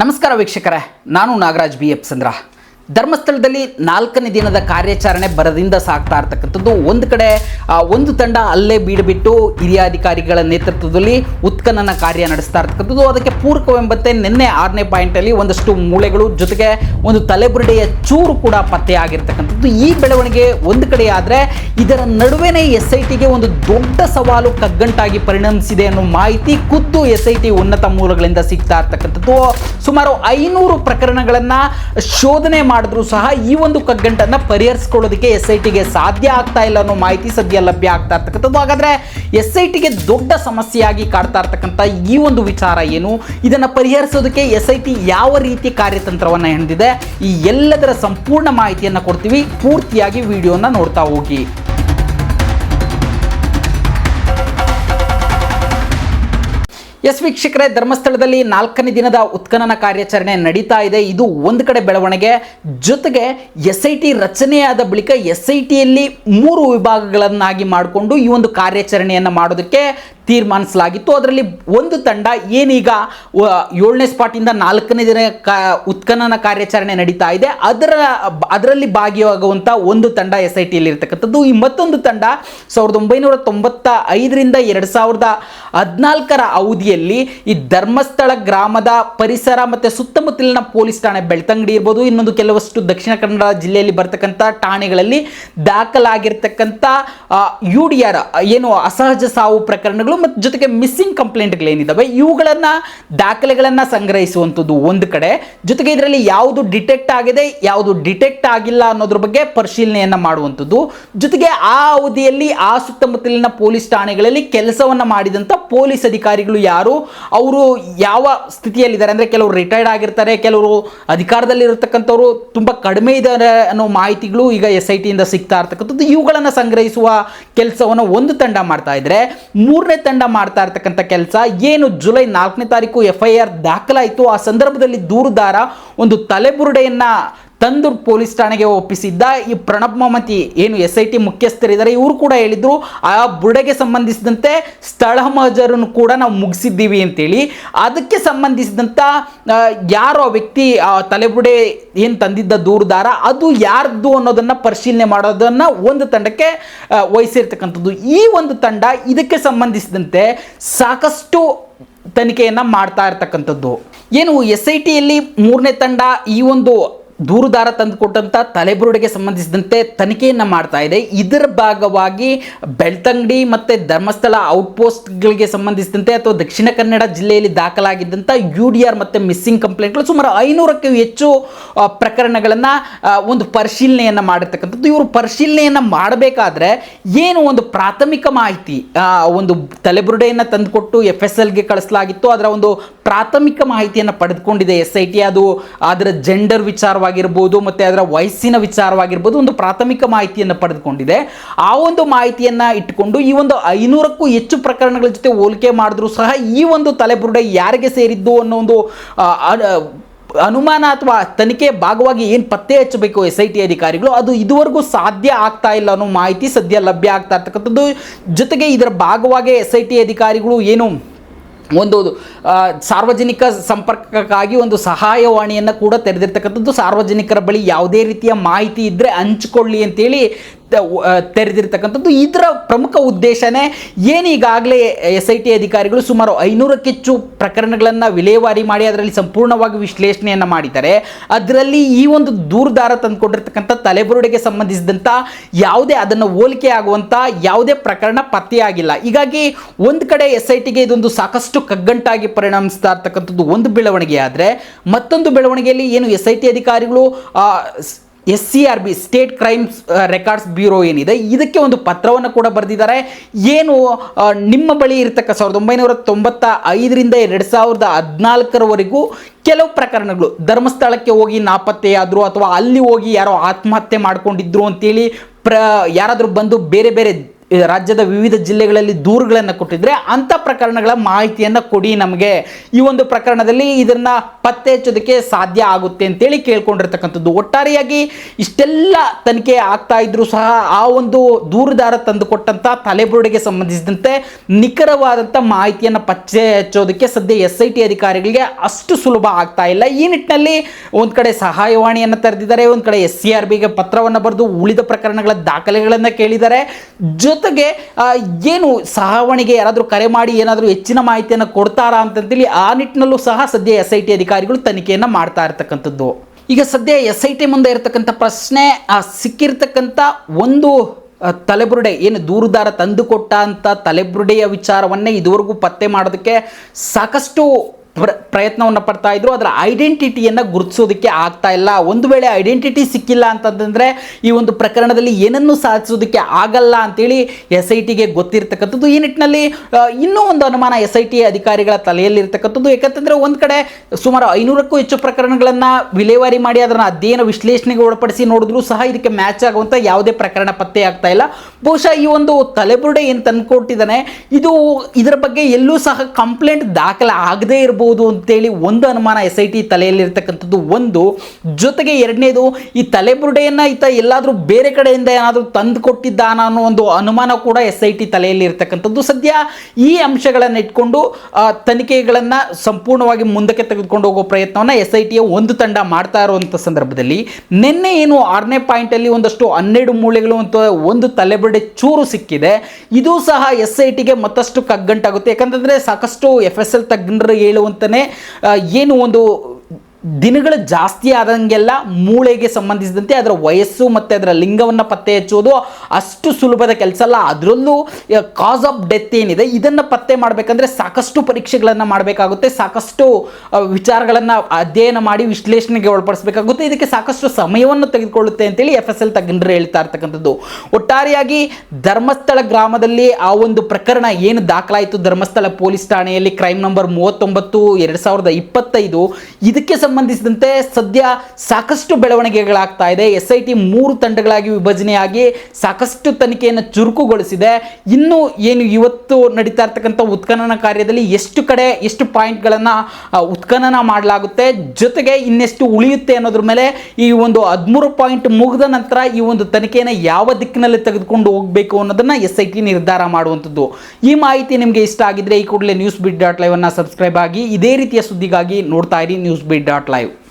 ನಮಸ್ಕಾರ ವೀಕ್ಷಕರೇ ನಾನು ನಾಗರಾಜ್ ಬಿ ಚಂದ್ರ. ಧರ್ಮಸ್ಥಳದಲ್ಲಿ ನಾಲ್ಕನೇ ದಿನದ ಕಾರ್ಯಾಚರಣೆ ಬರದಿಂದ ಸಾಕ್ತಾ ಇರ್ತಕ್ಕಂಥದ್ದು. ಒಂದು ಕಡೆ ಒಂದು ತಂಡ ಅಲ್ಲೇ ಬೀಡುಬಿಟ್ಟು ಹಿರಿಯ ಅಧಿಕಾರಿಗಳ ನೇತೃತ್ವದಲ್ಲಿ ಉತ್ಖನನ ಕಾರ್ಯ ನಡೆಸ್ತಾ ಇರ್ತಕ್ಕಂಥದ್ದು. ಅದಕ್ಕೆ ಪೂರಕವೆಂಬಂತೆ ನಿನ್ನೆ ಆರನೇ ಪಾಯಿಂಟಲ್ಲಿ ಒಂದಷ್ಟು ಮೂಳೆಗಳು, ಜೊತೆಗೆ ಒಂದು ತಲೆಬುರುಡೆಯ ಚೂರು ಕೂಡ ಪತ್ತೆಯಾಗಿರ್ತಕ್ಕಂಥದ್ದು. ಈ ಬೆಳವಣಿಗೆ ಒಂದು ಕಡೆ ಇದರ ನಡುವೆನೇ ಎಸ್ ಐ ಟಿಗೆ ಒಂದು ದೊಡ್ಡ ಸವಾಲು ಕಗ್ಗಂಟಾಗಿ ಪರಿಣಮಿಸಿದೆ ಅನ್ನೋ ಮಾಹಿತಿ ಖುದ್ದು ಎಸ್ ಐ ಟಿ ಉನ್ನತ ಮೂಲಗಳಿಂದ ಸಿಗ್ತಾ ಇರ್ತಕ್ಕಂಥದ್ದು. ಸುಮಾರು ಐನೂರು ಪ್ರಕರಣಗಳನ್ನು ಶೋಧನೆ ಮಾಡಿದ್ರು ಸಹ ಈ ಒಂದು ಕಗ್ಗಂಟನ್ನು ಪರಿಹರಿಸ್ಕೊಳ್ಳೋದಕ್ಕೆ ಎಸ್ ಐ ಟಿಗೆ ಸಾಧ್ಯ ಆಗ್ತಾ ಇಲ್ಲ ಅನ್ನೋ ಮಾಹಿತಿ ಸದ್ಯ ಲಭ್ಯ ಆಗ್ತಾ ಇರ್ತಕ್ಕಂಥದ್ದು. ಹಾಗಾದರೆ ಎಸ್ ಐ ಟಿಗೆ ದೊಡ್ಡ ಸಮಸ್ಯೆಯಾಗಿ ಕಾಡ್ತಾ ಇರ್ತಕ್ಕಂಥ ಈ ಒಂದು ವಿಚಾರ ಏನು? ಇದನ್ನು ಪರಿಹರಿಸೋದಕ್ಕೆ ಎಸ್ ಐ ಟಿ ಯಾವ ರೀತಿ ಕಾರ್ಯತಂತ್ರವನ್ನು ಹೆಣೆದಿದೆ? ಈ ಎಲ್ಲದರ ಸಂಪೂರ್ಣ ಮಾಹಿತಿಯನ್ನು ಕೊಡ್ತೀವಿ. ಪೂರ್ತಿಯಾಗಿ ವಿಡಿಯೋನ ನೋಡ್ತಾ ಹೋಗಿ. ಎಸ್ ವೀಕ್ಷಕರೇ, ಧರ್ಮಸ್ಥಳದಲ್ಲಿ ನಾಲ್ಕನೇ ದಿನದ ಉತ್ಖನನ ಕಾರ್ಯಾಚರಣೆ ನಡೀತಾ ಇದೆ. ಇದು ಒಂದು ಕಡೆ ಬೆಳವಣಿಗೆ, ಜೊತೆಗೆ ಎಸ್ ಐ ಟಿ ರಚನೆಯಾದ ಬಳಿಕ ಎಸ್ ಐ ಟಿಯಲ್ಲಿ ಮೂರು ವಿಭಾಗಗಳನ್ನಾಗಿ ಮಾಡಿಕೊಂಡು ಈ ಒಂದು ಕಾರ್ಯಾಚರಣೆಯನ್ನು ಮಾಡೋದಕ್ಕೆ ತೀರ್ಮಾನಿಸಲಾಗಿತ್ತು. ಅದರಲ್ಲಿ ಒಂದು ತಂಡ ಏನೀಗ ಏಳನೇ ಸ್ಪಾಟಿಂದ ನಾಲ್ಕನೇ ದಿನ ಕಾ, ಉತ್ಖನನ ಕಾರ್ಯಾಚರಣೆ ನಡೀತಾ ಇದೆ. ಅದರ, ಅದರಲ್ಲಿ ಭಾಗಿಯಾಗುವಂಥ ಒಂದು ತಂಡ ಎಸ್ ಐ ಟಿಯಲ್ಲಿ ಇರ್ತಕ್ಕಂಥದ್ದು. ಈ ಮತ್ತೊಂದು ತಂಡ ಸಾವಿರದ ಒಂಬೈನೂರ ತೊಂಬತ್ತ ಐದರಿಂದ ಎರಡು ಸಾವಿರದ ಹದಿನಾಲ್ಕರ ಅವಧಿಯಲ್ಲಿ ಈ ಧರ್ಮಸ್ಥಳ ಗ್ರಾಮದ ಪರಿಸರ ಮತ್ತು ಸುತ್ತಮುತ್ತಲಿನ ಪೊಲೀಸ್ ಠಾಣೆ ಬೆಳ್ತಂಗಡಿ ಇರ್ಬೋದು, ಇನ್ನೊಂದು ಕೆಲವಷ್ಟು ದಕ್ಷಿಣ ಕನ್ನಡ ಜಿಲ್ಲೆಯಲ್ಲಿ ಬರ್ತಕ್ಕಂಥ ಠಾಣೆಗಳಲ್ಲಿ ದಾಖಲಾಗಿರ್ತಕ್ಕಂಥ ಯು ಡಿ ಆರ್, ಏನು ಅಸಹಜ ಸಾವು ಪ್ರಕರಣಗಳು ಮತ್ತು ಜೊತೆಗೆ ಮಿಸ್ಸಿಂಗ್ ಕಂಪ್ಲೇಂಟ್ಗಳೇನಿದ್ದಾವೆ ಇವುಗಳನ್ನು ದಾಖಲೆಗಳನ್ನು ಸಂಗ್ರಹಿಸುವಂಥದ್ದು ಒಂದು ಕಡೆ. ಜೊತೆಗೆ ಇದರಲ್ಲಿ ಯಾವುದು ಡಿಟೆಕ್ಟ್ ಆಗಿದೆ, ಯಾವುದು ಡಿಟೆಕ್ಟ್ ಆಗಿಲ್ಲ ಅನ್ನೋದ್ರ ಬಗ್ಗೆ ಪರಿಶೀಲನೆಯನ್ನು ಮಾಡುವಂಥದ್ದು. ಜೊತೆಗೆ ಆ ಅವಧಿಯಲ್ಲಿ, ಆ ಸುತ್ತಮುತ್ತಲಿನ ಪೊಲೀಸ್ ಠಾಣೆಗಳಲ್ಲಿ ಕೆಲಸವನ್ನು ಮಾಡಿದಂಥ ಪೊಲೀಸ್ ಅಧಿಕಾರಿಗಳು ಯಾರು? ಅವರು ಯಾವ ಸ್ಥಿತಿಯಲ್ಲಿದ್ದಾರೆ? ಅಂದರೆ ಕೆಲವರು ರಿಟೈರ್ಡ್ ಆಗಿರ್ತಾರೆ, ಕೆಲವರು ಅಧಿಕಾರದಲ್ಲಿರತಕ್ಕಂಥವರು ತುಂಬ ಕಡಿಮೆ ಇದ್ದಾರೆ ಅನ್ನೋ ಮಾಹಿತಿಗಳು ಈಗ ಎಸ್ ಐ ಟಿಯಿಂದ ಸಿಗ್ತಾ ಇರ್ತಕ್ಕಂಥದ್ದು. ಇವುಗಳನ್ನು ಸಂಗ್ರಹಿಸುವ ಕೆಲಸವನ್ನು ಒಂದು ತಂಡ ಮಾಡ್ತಾ ಇದ್ರೆ, ಮೂರನೇ ತಂಡ ಮಾಡ್ತಾ ಇರ್ತಕ್ಕಂಥ ಕೆಲಸ. ಏನು ಜುಲೈ ನಾಲ್ಕನೇ ತಾರೀಕು ಎಫ್ ಐ ಆರ್ ದಾಖಲಾಯಿತು. ಆ ಸಂದರ್ಭದಲ್ಲಿ ದೂರುದಾರ ಒಂದು ತಲೆಬುರುಡೆಯನ್ನ ತಂದು ಪೊಲೀಸ್ ಠಾಣೆಗೆ ಒಪ್ಪಿಸಿದ್ದ ಈ ಪ್ರಣಬ್ ಮಮತಿ ಏನು ಎಸ್ ಐ ಟಿ ಮುಖ್ಯಸ್ಥರಿದ್ದಾರೆ ಇವರು ಕೂಡ ಹೇಳಿದ್ರು, ಆ ಬುಡಗೆ ಸಂಬಂಧಿಸಿದಂತೆ ಸ್ಥಳ ಮಹಜರನ್ನು ಕೂಡ ನಾವು ಮುಗಿಸಿದ್ದೀವಿ ಅಂತೇಳಿ. ಅದಕ್ಕೆ ಸಂಬಂಧಿಸಿದಂಥ ಯಾರು ಆ ವ್ಯಕ್ತಿ, ಆ ತಲೆಬುರುಡೆ ಏನು ತಂದಿದ್ದ ದೂರುದಾರ, ಅದು ಯಾರ್ದು ಅನ್ನೋದನ್ನು ಪರಿಶೀಲನೆ ಮಾಡೋದನ್ನು ಒಂದು ತಂಡಕ್ಕೆ ವಹಿಸಿರ್ತಕ್ಕಂಥದ್ದು. ಈ ಒಂದು ತಂಡ ಇದಕ್ಕೆ ಸಂಬಂಧಿಸಿದಂತೆ ಸಾಕಷ್ಟು ತನಿಖೆಯನ್ನು ಮಾಡ್ತಾ ಇರ್ತಕ್ಕಂಥದ್ದು. ಏನು ಎಸ್ ಐ ಟಿಯಲ್ಲಿ ಮೂರನೇ ತಂಡ ಈ ಒಂದು ದೂರುದಾರ ತಂದುಕೊಟ್ಟಂಥ ತಲೆಬುರುಡೆಗೆ ಸಂಬಂಧಿಸಿದಂತೆ ತನಿಖೆಯನ್ನು ಮಾಡ್ತಾ ಇದೆ. ಇದರ ಭಾಗವಾಗಿ ಬೆಳ್ತಂಗಡಿ ಮತ್ತು ಧರ್ಮಸ್ಥಳ ಔಟ್ಪೋಸ್ಟ್ಗಳಿಗೆ ಸಂಬಂಧಿಸಿದಂತೆ ಅಥವಾ ದಕ್ಷಿಣ ಕನ್ನಡ ಜಿಲ್ಲೆಯಲ್ಲಿ ದಾಖಲಾಗಿದ್ದಂಥ ಯು ಡಿ ಆರ್ ಮತ್ತು ಮಿಸ್ಸಿಂಗ್ ಕಂಪ್ಲೇಂಟ್ಗಳು ಸುಮಾರು ಐನೂರಕ್ಕೂ ಹೆಚ್ಚು ಪ್ರಕರಣಗಳನ್ನು ಒಂದು ಪರಿಶೀಲನೆಯನ್ನು ಮಾಡಿರ್ತಕ್ಕಂಥದ್ದು. ಇವರು ಪರಿಶೀಲನೆಯನ್ನು ಮಾಡಬೇಕಾದ್ರೆ ಏನು ಒಂದು ಪ್ರಾಥಮಿಕ ಮಾಹಿತಿ ಒಂದು ತಲೆಬುರುಡೆಯನ್ನು ತಂದುಕೊಟ್ಟು ಎಫ್ ಎಸ್ ಎಲ್ಗೆ ಕಳಿಸಲಾಗಿತ್ತು. ಅದರ ಒಂದು ಪ್ರಾಥಮಿಕ ಮಾಹಿತಿಯನ್ನು ಪಡೆದುಕೊಂಡಿದೆ ಎಸ್ ಐ ಟಿ ಅದು ಅದರ ಜೆಂಡರ್ ವಿಚಾರವಾಗಿರ್ಬೋದು, ಮತ್ತು ಅದರ ವಯಸ್ಸಿನ ವಿಚಾರವಾಗಿರ್ಬೋದು ಒಂದು ಪ್ರಾಥಮಿಕ ಮಾಹಿತಿಯನ್ನು ಪಡೆದುಕೊಂಡಿದೆ. ಆ ಒಂದು ಮಾಹಿತಿಯನ್ನು ಇಟ್ಟುಕೊಂಡು ಈ ಒಂದು ಐನೂರಕ್ಕೂ ಹೆಚ್ಚು ಪ್ರಕರಣಗಳ ಜೊತೆ ಹೋಲಿಕೆ ಮಾಡಿದ್ರೂ ಸಹ ಈ ಒಂದು ತಲೆಬುರುಡೆ ಯಾರಿಗೆ ಸೇರಿದ್ದು ಅನ್ನೋ ಒಂದು ಅನುಮಾನ ಅಥವಾ ತನಿಖೆ ಭಾಗವಾಗಿ ಏನು ಪತ್ತೆ ಹಚ್ಚಬೇಕು ಎಸ್ ಐ ಟಿ ಅಧಿಕಾರಿಗಳು? ಅದು ಇದುವರೆಗೂ ಸಾಧ್ಯ ಆಗ್ತಾ ಇಲ್ಲ ಅನ್ನೋ ಮಾಹಿತಿ ಸದ್ಯ ಲಭ್ಯ ಆಗ್ತಾ ಇರ್ತಕ್ಕಂಥದ್ದು. ಜೊತೆಗೆ ಇದರ ಭಾಗವಾಗಿ ಎಸ್ ಐ ಟಿ ಅಧಿಕಾರಿಗಳು ಏನು ಒಂದು ಸಾರ್ವಜನಿಕ ಸಂಪರ್ಕಕ್ಕಾಗಿ ಒಂದು ಸಹಾಯವಾಣಿಯನ್ನು ಕೂಡ ತೆರೆದಿರ್ತಕ್ಕಂಥದ್ದು ಸಾರ್ವಜನಿಕರ ಬಳಿ ಯಾವುದೇ ರೀತಿಯ ಮಾಹಿತಿ ಇದ್ದರೆ ಹಂಚಿಕೊಳ್ಳಿ ಅಂತೇಳಿ ತೆರೆದಿರ್ತಕ್ಕಂಥದ್ದು. ಇದರ ಪ್ರಮುಖ ಉದ್ದೇಶನೇ ಏನೀಗಾಗಲೇ ಎಸ್ ಐ ಟಿ ಅಧಿಕಾರಿಗಳು ಸುಮಾರು ಐನೂರಕ್ಕೆ ಹೆಚ್ಚು ಪ್ರಕರಣಗಳನ್ನು ವಿಲೇವಾರಿ ಮಾಡಿ ಅದರಲ್ಲಿ ಸಂಪೂರ್ಣವಾಗಿ ವಿಶ್ಲೇಷಣೆಯನ್ನು ಮಾಡಿದ್ದಾರೆ. ಅದರಲ್ಲಿ ಈ ಒಂದು ದೂರದಾರ ತಂದುಕೊಂಡಿರ್ತಕ್ಕಂಥ ತಲೆಬುರುಡೆಗೆ ಸಂಬಂಧಿಸಿದಂಥ ಯಾವುದೇ ಅದನ್ನು ಹೋಲಿಕೆ ಆಗುವಂಥ ಯಾವುದೇ ಪ್ರಕರಣ ಪತ್ತೆಯಾಗಿಲ್ಲ. ಹೀಗಾಗಿ ಒಂದು ಕಡೆ ಎಸ್ ಐ ಟಿಗೆ ಇದೊಂದು ಸಾಕಷ್ಟು ಕಗ್ಗಂಟಾಗಿ ಪರಿಣಮಿಸ್ತಾ ಇರ್ತಕ್ಕಂಥದ್ದು ಒಂದು ಬೆಳವಣಿಗೆ ಆದರೆ ಮತ್ತೊಂದು ಬೆಳವಣಿಗೆಯಲ್ಲಿ ಏನು ಎಸ್ ಐ ಟಿ ಅಧಿಕಾರಿಗಳು S C R B state crimes records bureau ಏನಿದೆ. ಇದಕ್ಕೆ ಒಂದು ಪತ್ರವನ್ನು ಕೂಡ ಬರೆದಿದ್ದಾರೆ. ಏನು ನಿಮ್ಮ ಬಳಿ ಇರತಕ್ಕ ಸಾವಿರದ ಒಂಬೈನೂರ ತೊಂಬತ್ತ ಐದರಿಂದ ಎರಡು ಸಾವಿರದ ಹದಿನಾಲ್ಕರವರೆಗೂ ಕೆಲವು ಪ್ರಕರಣಗಳು, ಧರ್ಮಸ್ಥಳಕ್ಕೆ ಹೋಗಿ ನಾಪತ್ತೆಯಾದರು ಅಥವಾ ಅಲ್ಲಿ ಹೋಗಿ ಯಾರೋ ಆತ್ಮಹತ್ಯೆ ಮಾಡ್ಕೊಂಡಿದ್ರು ಅಂತೇಳಿ ಪ್ರ, ಯಾರಾದರೂ ಬಂದು ಬೇರೆ ಬೇರೆ ರಾಜ್ಯದ ವಿವಿಧ ಜಿಲ್ಲೆಗಳಲ್ಲಿ ದೂರುಗಳನ್ನು ಕೊಟ್ಟಿದ್ರೆ ಅಂಥ ಪ್ರಕರಣಗಳ ಮಾಹಿತಿಯನ್ನು ಕೊಡಿ ನಮಗೆ. ಈ ಒಂದು ಪ್ರಕರಣದಲ್ಲಿ ಇದನ್ನು ಪತ್ತೆ ಹಚ್ಚೋದಕ್ಕೆ ಸಾಧ್ಯ ಆಗುತ್ತೆ ಅಂತೇಳಿ ಕೇಳ್ಕೊಂಡಿರ್ತಕ್ಕಂಥದ್ದು. ಒಟ್ಟಾರೆಯಾಗಿ ಇಷ್ಟೆಲ್ಲ ತನಿಖೆ ಆಗ್ತಾ ಇದ್ರೂ ಸಹ ಆ ಒಂದು ದೂರುದಾರ ತಂದುಕೊಟ್ಟಂಥ ತಲೆಬುರುಡೆಗೆ ಸಂಬಂಧಿಸಿದಂತೆ ನಿಖರವಾದಂಥ ಮಾಹಿತಿಯನ್ನು ಪತ್ತೆ ಹಚ್ಚೋದಕ್ಕೆ ಸದ್ಯ ಎಸ್ ಐ ಟಿ ಅಧಿಕಾರಿಗಳಿಗೆ ಅಷ್ಟು ಸುಲಭ ಆಗ್ತಾ ಇಲ್ಲ. ಈ ನಿಟ್ಟಿನಲ್ಲಿ ಒಂದು ಕಡೆ ಸಹಾಯವಾಣಿಯನ್ನು ತೆರೆದಿದ್ದಾರೆ, ಒಂದು ಕಡೆ ಎಸ್ ಸಿ ಆರ್ ಬಿಗೆ ಪತ್ರವನ್ನು ಬರೆದು ಉಳಿದ ಪ್ರಕರಣಗಳ ದಾಖಲೆಗಳನ್ನು ಕೇಳಿದ್ದಾರೆ. ಜೊತೆಗೆ ಏನು ಸಹಾವಣಿಗೆ ಯಾರಾದರೂ ಕರೆ ಮಾಡಿ ಏನಾದರೂ ಹೆಚ್ಚಿನ ಮಾಹಿತಿಯನ್ನು ಕೊಡ್ತಾರಾ ಅಂತಂತೇಳಿ ಆ ನಿಟ್ಟಿನಲ್ಲೂ ಸಹ ಸದ್ಯ ಎಸ್ ಐ ಟಿ ಅಧಿಕಾರಿಗಳು ತನಿಖೆಯನ್ನು ಮಾಡ್ತಾ ಇರ್ತಕ್ಕಂಥದ್ದು. ಈಗ ಸದ್ಯ ಎಸ್ ಐ ಟಿ ಮುಂದೆ ಇರತಕ್ಕಂಥ ಪ್ರಶ್ನೆ ಸಿಕ್ಕಿರ್ತಕ್ಕಂಥ ಒಂದು ತಲೆಬುರುಡೆ, ಏನು ದೂರುದಾರ ತಂದುಕೊಟ್ಟ ಅಂತ ತಲೆಬುರುಡೆಯ ವಿಚಾರವನ್ನೇ ಇದುವರೆಗೂ ಪತ್ತೆ ಮಾಡೋದಕ್ಕೆ ಸಾಕಷ್ಟು ಪ್ರ, ಪ್ರಯತ್ನವನ್ನು ಪಡ್ತಾ ಇದ್ರು, ಅದರ ಐಡೆಂಟಿಟಿಯನ್ನು ಗುರುತಿಸೋದಕ್ಕೆ ಆಗ್ತಾ ಇಲ್ಲ. ಒಂದು ವೇಳೆ ಐಡೆಂಟಿಟಿ ಸಿಕ್ಕಿಲ್ಲ ಅಂತಂದ್ರೆ ಈ ಒಂದು ಪ್ರಕರಣದಲ್ಲಿ ಏನನ್ನು ಸಾಧಿಸೋದಕ್ಕೆ ಆಗಲ್ಲ ಅಂತೇಳಿ ಎಸ್ ಐ ಟಿಗೆ ಗೊತ್ತಿರ್ತಕ್ಕಂಥದ್ದು. ಈ ನಿಟ್ಟಿನಲ್ಲಿ ಇನ್ನೂ ಒಂದು ಅನುಮಾನ ಎಸ್ ಐ ಟಿ ಅಧಿಕಾರಿಗಳ ತಲೆಯಲ್ಲಿರ್ತಕ್ಕಂಥದ್ದು. ಯಾಕಂತಂದ್ರೆ ಒಂದು ಕಡೆ ಸುಮಾರು ಐನೂರಕ್ಕೂ ಹೆಚ್ಚು ಪ್ರಕರಣಗಳನ್ನು ವಿಲೇವಾರಿ ಮಾಡಿ, ಅದನ್ನು ಅಧ್ಯಯನ ವಿಶ್ಲೇಷಣೆಗೆ ಒಳಪಡಿಸಿ ನೋಡಿದ್ರು ಸಹ ಇದಕ್ಕೆ ಮ್ಯಾಚ್ ಆಗುವಂಥ ಯಾವುದೇ ಪ್ರಕರಣ ಪತ್ತೆ ಆಗ್ತಾ ಇಲ್ಲ. ಬಹುಶಃ ಈ ಒಂದು ತಲೆಬುರುಡೆ ಏನು ತಂದುಕೊಟ್ಟಿದ್ದಾನೆ, ಇದು ಇದರ ಬಗ್ಗೆ ಎಲ್ಲೂ ಸಹ ಕಂಪ್ಲೇಂಟ್ ದಾಖಲೆ ಆಗದೇ ಇರಬಹುದು ಅಂತೇಳಿ ಒಂದು ಅನುಮಾನ ಎಸ್ ಐ ಟಿ ತಲೆಯಲ್ಲಿರ್ತಕ್ಕಂಥದ್ದು ಒಂದು. ಜೊತೆಗೆ ಎರಡನೇದು, ಈ ತಲೆಬುರುಡೆಯನ್ನು ಈತ ಎಲ್ಲಾದರೂ ಬೇರೆ ಕಡೆಯಿಂದ ಏನಾದರೂ ತಂದು ಕೊಟ್ಟಿದ್ದಾನ ಅನ್ನೋ ಒಂದು ಅನುಮಾನ ಕೂಡ ಎಸ್ ಐ ಟಿ ತಲೆಯಲ್ಲಿ ಇರ್ತಕ್ಕಂಥದ್ದು ಸದ್ಯ ಈ ಅಂಶಗಳನ್ನು ಇಟ್ಕೊಂಡು ತನಿಖೆಗಳನ್ನು ಸಂಪೂರ್ಣವಾಗಿ ಮುಂದಕ್ಕೆ ತೆಗೆದುಕೊಂಡು ಹೋಗೋ ಪ್ರಯತ್ನವನ್ನು ಎಸ್ ಐ ಟಿಯ ಒಂದು ತಂಡ ಮಾಡ್ತಾ ಇರುವಂಥ ಸಂದರ್ಭದಲ್ಲಿ ನಿನ್ನೆ ಏನು ಆರನೇ ಪಾಯಿಂಟಲ್ಲಿ ಒಂದಷ್ಟು ಹನ್ನೆರಡು ಮೂಳೆಗಳು ಅಂತ ಒಂದು ತಲೆಬುರುಡೆ ಚೂರು ಸಿಕ್ಕಿದೆ. ಇದು ಸಹ ಎಸ್ ಐ ಟಿಗೆ ಮತ್ತಷ್ಟು ಕಗ್ಗಂಟಾಗುತ್ತೆ. ಯಾಕಂತಂದರೆ ಸಾಕಷ್ಟು ಎಫ್ ಎಸ್ ಎಲ್ ತಜ್ಞರು ಹೇಳುವಂತಲೇ ಏನು ಒಂದು ದಿನಗಳು ಜಾಸ್ತಿ ಆದಂಗೆಲ್ಲ ಮೂಳೆಗೆ ಸಂಬಂಧಿಸಿದಂತೆ ಅದರ ವಯಸ್ಸು ಮತ್ತು ಅದರ ಲಿಂಗವನ್ನು ಪತ್ತೆ ಹಚ್ಚೋದು ಅಷ್ಟು ಸುಲಭದ ಕೆಲಸ ಅಲ್ಲ. ಅದರಲ್ಲೂ ಕಾಸ್ ಆಫ್ ಡೆತ್ ಏನಿದೆ, ಇದನ್ನು ಪತ್ತೆ ಮಾಡಬೇಕಂದ್ರೆ ಸಾಕಷ್ಟು ಪರೀಕ್ಷೆಗಳನ್ನು ಮಾಡಬೇಕಾಗುತ್ತೆ, ಸಾಕಷ್ಟು ವಿಚಾರಗಳನ್ನು ಅಧ್ಯಯನ ಮಾಡಿ ವಿಶ್ಲೇಷಣೆಗೆ ಒಳಪಡಿಸಬೇಕಾಗುತ್ತೆ. ಇದಕ್ಕೆ ಸಾಕಷ್ಟು ಸಮಯವನ್ನು ತೆಗೆದುಕೊಳ್ಳುತ್ತೆ ಅಂತೇಳಿ ಎಫ್ ಎಸ್ ಎಲ್ ತಜ್ಞರು ಹೇಳ್ತಾ ಇರ್ತಕ್ಕಂಥದ್ದು. ಒಟ್ಟಾರೆಯಾಗಿ ಧರ್ಮಸ್ಥಳ ಗ್ರಾಮದಲ್ಲಿ ಆ ಒಂದು ಪ್ರಕರಣ ಏನು ದಾಖಲಾಯಿತು? ಧರ್ಮಸ್ಥಳ ಪೊಲೀಸ್ ಠಾಣೆಯಲ್ಲಿ ಕ್ರೈಮ್ ನಂಬರ್ ಮೂವತ್ತೊಂಬತ್ತು, ಎರಡು ಸಾವಿರದ ಇಪ್ಪತ್ತೈದು. ಇದಕ್ಕೆ ಸಂಬಂಧಿಸಿದಂತೆ ಸದ್ಯ ಸಾಕಷ್ಟು ಬೆಳವಣಿಗೆಗಳಾಗ್ತಾ ಇದೆ. ಎಸ್ ಐ ಟಿ ಮೂರು ತಂಡಗಳಾಗಿ ವಿಭಜನೆಯಾಗಿ ಸಾಕಷ್ಟು ತನಿಖೆಯನ್ನು ಚುರುಕುಗೊಳಿಸಿದೆ. ಇನ್ನು ಏನು ಇವತ್ತು ನಡೀತಾ ಇರ್ತಕ್ಕಂಥ ಉತ್ಖನನ ಕಾರ್ಯದಲ್ಲಿ ಎಷ್ಟು ಕಡೆ ಎಷ್ಟು ಪಾಯಿಂಟ್ಗಳನ್ನು ಉತ್ಖನನ ಮಾಡಲಾಗುತ್ತೆ, ಜೊತೆಗೆ ಇನ್ನೆಷ್ಟು ಉಳಿಯುತ್ತೆ ಅನ್ನೋದ್ರ ಮೇಲೆ ಈ ಒಂದು ಹದಿಮೂರು ಪಾಯಿಂಟ್ ಮುಗಿದ ನಂತರ ಈ ಒಂದು ತನಿಖೆಯನ್ನು ಯಾವ ದಿಕ್ಕಿನಲ್ಲಿ ತೆಗೆದುಕೊಂಡು ಹೋಗಬೇಕು ಅನ್ನೋದನ್ನು ಎಸ್ ಐ ಟಿ ನಿರ್ಧಾರ ಮಾಡುವಂಥದ್ದು. ಈ ಮಾಹಿತಿ ನಿಮಗೆ ಇಷ್ಟ ಆಗಿದ್ರೆ ಈ ಕೂಡಲೇ ನ್ಯೂಸ್ ಬಿಡ್ ಡಾಟ್ ಲೈವ್ ಅನ್ನ ಸಬ್ಸ್ಕ್ರೈಬ್ ಆಗಿ ಇದೇ ರೀತಿಯ ಸುದ್ದಿಗಾಗಿ ನೋಡ್ತಾ ಇರಿ ನ್ಯೂಸ್ ಬಿಡ್ ಡಾಟ್ Not live.